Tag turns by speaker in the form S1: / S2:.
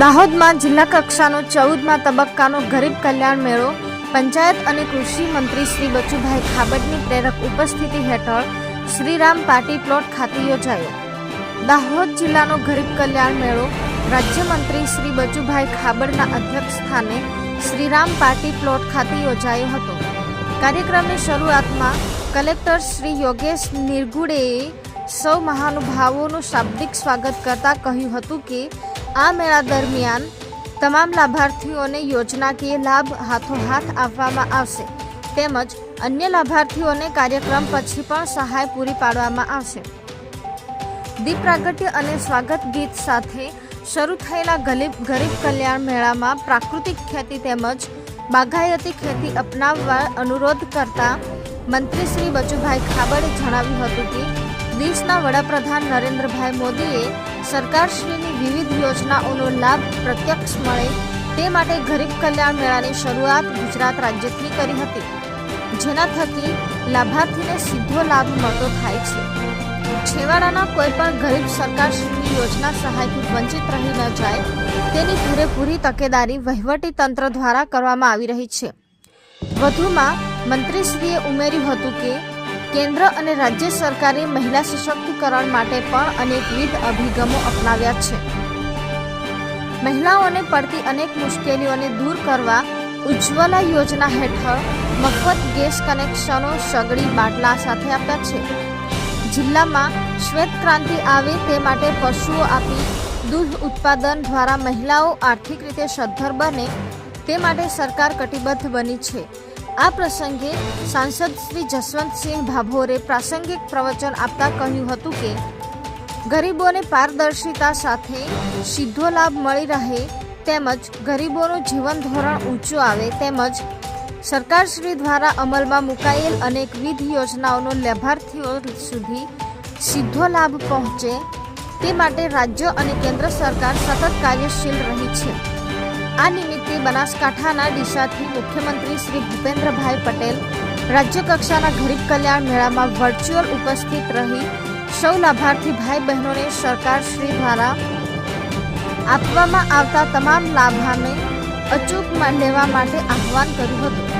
S1: દાહોદમાં જિલ્લા કક્ષાનો ચૌદમાં તબક્કાનો ગરીબ કલ્યાણ મેળો, પંચાયત અને કૃષિ મંત્રી શ્રી બચુભાઈ ખાબડની પ્રેરક ઉપસ્થિતિ હેઠળ શ્રીરામ પાર્ટી પ્લોટ ખાતે યોજાયો. દાહોદ જિલ્લાનો ગરીબ કલ્યાણ મેળો રાજ્યમંત્રી શ્રી બચુભાઈ ખાબડના અધ્યક્ષ સ્થાને શ્રીરામ પાર્ટી પ્લોટ ખાતે યોજાયો હતો. કાર્યક્રમની શરૂઆતમાં કલેક્ટર શ્રી યોગેશ નિર્ગુડેએ સૌ મહાનુભાવોનું શાબ્દિક સ્વાગત કરતા કહ્યું હતું કે આ મેળા દરમિયાન તમામ લાભાર્થીઓને યોજનાકીય લાભ હાથોહાથ આપવામાં આવશે. તેમજ અન્ય લાભાર્થીઓને કાર્યક્રમ પછી પણ સહાય પૂરી પાડવામાં આવશે. દીપ પ્રાગટ્ય અને સ્વાગત ગીત સાથે શરૂ થયેલા ગરીબ ગરીબ કલ્યાણ મેળામાં પ્રાકૃતિક ખેતી તેમજ બાગાયતી ખેતી અપનાવવા અનુરોધ કરતા મંત્રી શ્રી બચુભાઈ ખાબડે જણાવ્યું હતું કે દેશના વડાપ્રધાન નરેન્દ્રભાઈ મોદીએ સરકારશ્રીની વિવિધ યોજનાઓનો લાભ પ્રત્યક્ષ મળે તે માટે ગરીબ કલ્યાણ મેળાની શરૂઆત ગુજરાત રાજ્યથી કરી હતી, જેના થકી લાભાર્થીને સીધો લાભ મળતો થાય છે. છેવાડાના કોઈ પણ ગરીબ સરકારશ્રીની યોજના સહાયથી વંચિત રહી ન જાય, તેની પૂરેપૂરી તકેદારી વહીવટી તંત્ર દ્વારા કરવામાં આવી રહી છે. વધુમાં મંત્રીશ્રીએ ઉમેર્યું હતું કે કેન્દ્ર અને રાજ્ય સરકારે મહિલા સશક્તિકરણ માટે પણ અનેકવિધ અભિગમો અપનાવ્યા છે. મહિલાઓને પડતી અનેક મુશ્કેલીઓને દૂર કરવા ઉજ્જવલા યોજના હેઠળ મફત ગેસ કનેક્શનો સગડી બાટલા સાથે આપ્યા છે. જિલ્લામાં શ્વેત ક્રાંતિ આવે તે માટે પશુઓ આપી દૂધ ઉત્પાદન દ્વારા મહિલાઓ આર્થિક રીતે સદ્ધર બને તે માટે સરકાર કટિબદ્ધ બની છે. આ પ્રસંગે સાંસદ શ્રી જસવંતસિંહ ભાભોરે પ્રાસંગિક પ્રવચન આપતા કહ્યું હતું કે, ગરીબોને પારદર્શિતા સાથે સીધો લાભ મળી રહે તેમજ ગરીબોનું જીવન ધોરણ ઊંચું આવે તેમજ સરકારશ્રી દ્વારા અમલમાં મુકાયેલ અનેકવિધ યોજનાઓનો લાભાર્થીઓ સુધી સીધો લાભ પહોંચે તે માટે રાજ્ય અને કેન્દ્ર સરકાર સતત કાર્યશીલ રહી છે. આ નિમિત્તે બનાસકાંઠાના ડીસાથી મુખ્યમંત્રી શ્રી ભૂપેન્દ્રભાઈ પટેલ રાજ્યકક્ષાના ગરીબ કલ્યાણ મેળામાં વર્ચ્યુઅલ ઉપસ્થિત રહી સૌ લાભાર્થી ભાઈ બહેનોને સરકાર શ્રી દ્વારા આપવામાં આવતા તમામ લાભાને અચૂક લેવા માટે આહવાન કર્યું હતું.